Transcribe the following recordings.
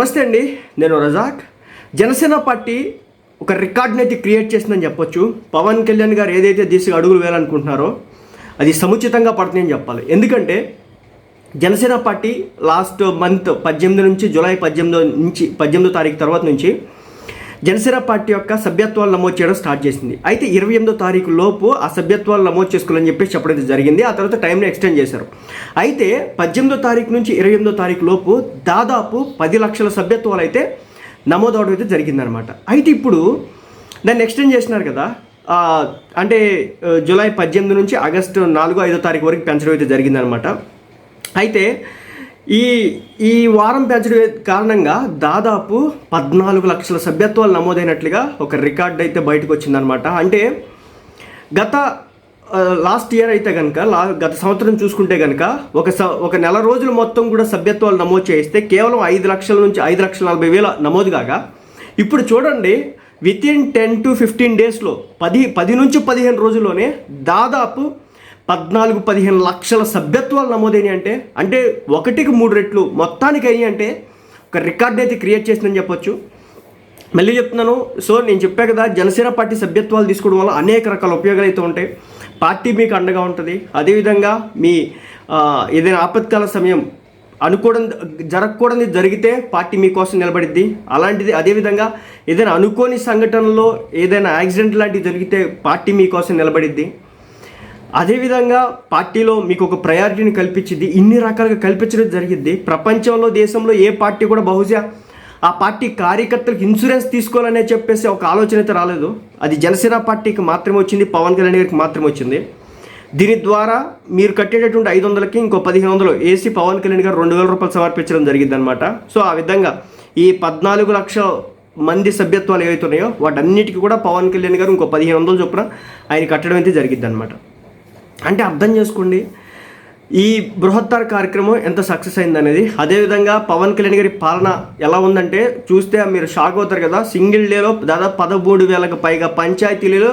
నమస్తే అండి నేను రజాక్. జనసేన పార్టీ ఒక రికార్డ్ని అయితే క్రియేట్ చేసిందని చెప్పొచ్చు. పవన్ కళ్యాణ్ గారు ఏదైతే దిశగా అడుగులు వేయాలనుకుంటున్నారో అది సముచితంగా పడుతుందని చెప్పాలి. ఎందుకంటే జనసేన పార్టీ లాస్ట్ మంత్ పద్దెనిమిది నుంచి జూలై పద్దెనిమిదో నుంచి పద్దెనిమిదో తారీఖు తర్వాత నుంచి జనసేన పార్టీ యొక్క సభ్యత్వాలు నమోదు చేయడం స్టార్ట్ చేసింది. అయితే ఇరవై ఎనిమిదో తారీఖు లోపు ఆ సభ్యత్వాలు నమోదు చేసుకోవాలని చెప్పేసి చెప్పడం జరిగింది. ఆ తర్వాత టైంని ఎక్స్టెండ్ చేశారు. అయితే పద్దెనిమిదో తారీఖు నుంచి ఇరవై ఎనిమిదో తారీఖు లోపు దాదాపు పది లక్షల సభ్యత్వాలు అయితే నమోదు అవడం అయితే జరిగిందనమాట అయితే ఇప్పుడు దాన్ని ఎక్స్టెండ్ చేసినారు కదా అంటే జూలై పద్దెనిమిది నుంచి ఆగస్టు నాలుగో ఐదో తారీఖు వరకు పెంచడం అయితే జరిగిందనమాట అయితే ఈ ఈ వారం పెంచడం కారణంగా దాదాపు పద్నాలుగు లక్షల సభ్యత్వాలు నమోదైనట్లుగా ఒక రికార్డ్ అయితే బయటకు వచ్చిందనమాట అంటే గత లాస్ట్ ఇయర్ అయితే కనుక లా గత సంవత్సరం చూసుకుంటే కనుక ఒక స ఒక నెల రోజులు మొత్తం కూడా సభ్యత్వాలు నమోదు చేస్తే కేవలం ఐదు లక్షల నుంచి ఐదు లక్షల నలభై వేల నమోదు కాగా ఇప్పుడు చూడండి within ten to fifteen డేస్లో పది పది నుంచి పదిహేను రోజుల్లోనే దాదాపు పద్నాలుగు పదిహేను లక్షల సభ్యత్వాలు నమోదైనాయి అంటే అంటే ఒకటికి మూడు రెట్లు మొత్తానికి అయ్యి అంటే ఒక రికార్డ్ అయితే క్రియేట్ చేసిందని చెప్పొచ్చు. మళ్ళీ చెప్తున్నాను సో నేను చెప్పా కదా జనసేన పార్టీ సభ్యత్వాలు తీసుకోవడం వల్ల అనేక రకాల ఉపయోగాలు అయితే ఉంటాయి. పార్టీ మీకు అండగా ఉంటుంది. అదేవిధంగా మీ ఏదైనా ఆపత్కాల సమయం అనుకోవడం జరగకూడదు జరిగితే పార్టీ మీకోసం నిలబడిద్ది. అలాంటిది అదేవిధంగా ఏదైనా అనుకోని సంఘటనలో ఏదైనా యాక్సిడెంట్ లాంటివి జరిగితే పార్టీ మీకోసం నిలబడిద్ది. అదేవిధంగా పార్టీలో మీకు ఒక ప్రయారిటీని కల్పించింది ఇన్ని రకాలుగా కల్పించడం జరిగింది. ప్రపంచంలో దేశంలో ఏ పార్టీ కూడా బహుశా ఆ పార్టీ కార్యకర్తలకు ఇన్సూరెన్స్ తీసుకోవాలనే చెప్పేసి ఒక ఆలోచన అయితే రాలేదు. అది జనసేన పార్టీకి మాత్రమే వచ్చింది పవన్ కళ్యాణ్ గారికి మాత్రమే వచ్చింది. దీని ద్వారా మీరు కట్టేటటువంటి ఐదు వందలకి ఇంకో పదిహేను వందలు ఏసీ పవన్ కళ్యాణ్ గారు రెండు వేల రూపాయలు సమర్పించడం జరిగింది అనమాట సో ఆ విధంగా ఈ పద్నాలుగు లక్షల మంది సభ్యత్వాలు ఏవైతే ఉన్నాయో వాటన్నిటికీ కూడా పవన్ కళ్యాణ్ గారు ఇంకో పదిహేను వందలు చొప్పున ఆయన కట్టడం అయితే జరిగిద్ది అనమాట అంటే అర్థం చేసుకోండి. ఈ బృహత్తర కార్యక్రమం ఎంత సక్సెస్ అయింది అనేది అదేవిధంగా పవన్ కళ్యాణ్ గారి పాలన ఎలా ఉందంటే చూస్తే మీరు షాక్ అవుతారు కదా సింగిల్ డేలో దాదాపు పదమూడు వేలకు పైగా పంచాయతీలలో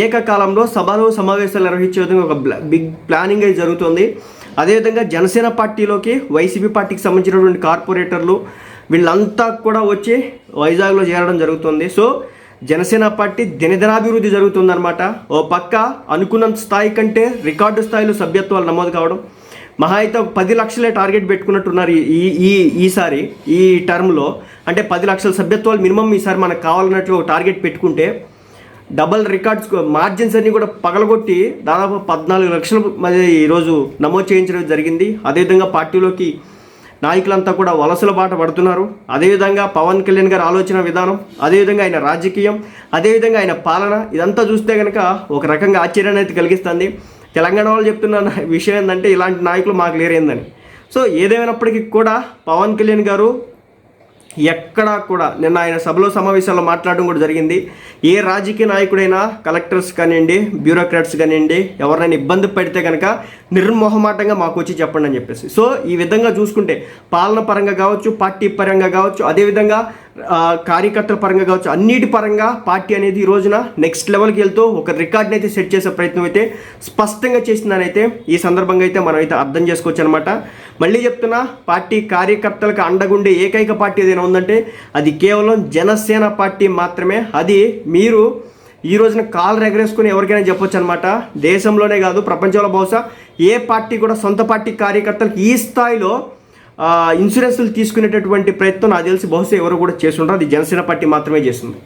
ఏకకాలంలో సభలు సమావేశాలు నిర్వహించే విధంగా ఒక బిగ్ ప్లానింగ్ అయితే జరుగుతుంది. అదేవిధంగా జనసేన పార్టీలోకి వైసీపీ పార్టీకి సంబంధించినటువంటి కార్పొరేటర్లు వీళ్ళంతా కూడా వచ్చి వైజాగ్లో చేరడం జరుగుతుంది. సో జనసేన పార్టీ దినదినాభివృద్ధి జరుగుతుందన్నమాట. ఓ పక్క అనుకున్న స్థాయి కంటే రికార్డు స్థాయిలో సభ్యత్వాలు నమోదు కావడం మహా అయితే పది లక్షలే టార్గెట్ పెట్టుకున్నట్టున్నారు ఈ ఈ- ఈ ఈసారి ఈ టర్మ్లో. అంటే పది లక్షల సభ్యత్వాలు మినిమం ఈసారి మనకు కావాలన్నట్లు ఒక టార్గెట్ పెట్టుకుంటే డబల్ రికార్డ్స్ మార్జిన్స్ అన్నీ కూడా పగలగొట్టి దాదాపు పద్నాలుగు లక్షలు మధ్య ఈరోజు నమోదు చేయించడం జరిగింది. అదేవిధంగా పార్టీలోకి నాయకులంతా కూడా వలసల బాట పడుతున్నారు. అదేవిధంగా పవన్ కళ్యాణ్ గారి ఆలోచన విధానం అదేవిధంగా ఆయన రాజకీయం అదేవిధంగా ఆయన పాలన ఇదంతా చూస్తే కనుక ఒక రకంగా ఆశ్చర్యాన్ని అయితే కలిగిస్తుంది. తెలంగాణ వాళ్ళు చెప్తున్న విషయం ఏంటంటే ఇలాంటి నాయకులు మాకు లేరేందని. సో ఏదేమైనప్పటికీ కూడా పవన్ కళ్యాణ్ గారు ఎక్కడా కూడా నిన్న ఆయన సభలో సమావేశాల్లో మాట్లాడడం కూడా జరిగింది. ఏ రాజకీయ నాయకుడైనా కలెక్టర్స్ కానివ్వండి బ్యూరోక్రాట్స్ కానివ్వండి ఎవరినైనా ఇబ్బంది పడితే కనుక నిర్మోహమాటంగా మాకు వచ్చి చెప్పండి అని చెప్పేసి. సో ఈ విధంగా చూసుకుంటే పాలన పరంగా కావచ్చు పార్టీ పరంగా కావచ్చు అదేవిధంగా కార్యకర్తల పరంగా కావచ్చు అన్నిటి పరంగా పార్టీ అనేది ఈ రోజున నెక్స్ట్ లెవెల్కి వెళ్తూ ఒక రికార్డ్ని అయితే సెట్ చేసే ప్రయత్నం అయితే స్పష్టంగా చేసిందనైతే ఈ సందర్భంగా అయితే మనం అయితే అర్థం చేసుకోవచ్చు అనమాట మళ్ళీ చెప్తున్నా పార్టీ కార్యకర్తలకు అండగుండే ఏకైక పార్టీ ఏదైనా ఉందంటే అది కేవలం జనసేన పార్టీ మాత్రమే. అది మీరు ఈ రోజున కాలు ఎగరేసుకుని ఎవరికైనా చెప్పొచ్చు అనమాట దేశంలోనే కాదు ప్రపంచంలో బహుశా ఏ పార్టీ కూడా సొంత పార్టీ కార్యకర్తలకు ఈ స్థాయిలో ఇన్సూరెన్స్లు తీసుకునేటటువంటి ప్రయత్నం నాకు తెలిసి బహుశా ఎవరు కూడా చేస్తుంటారు అది జనసేన పార్టీ మాత్రమే చేస్తుంది.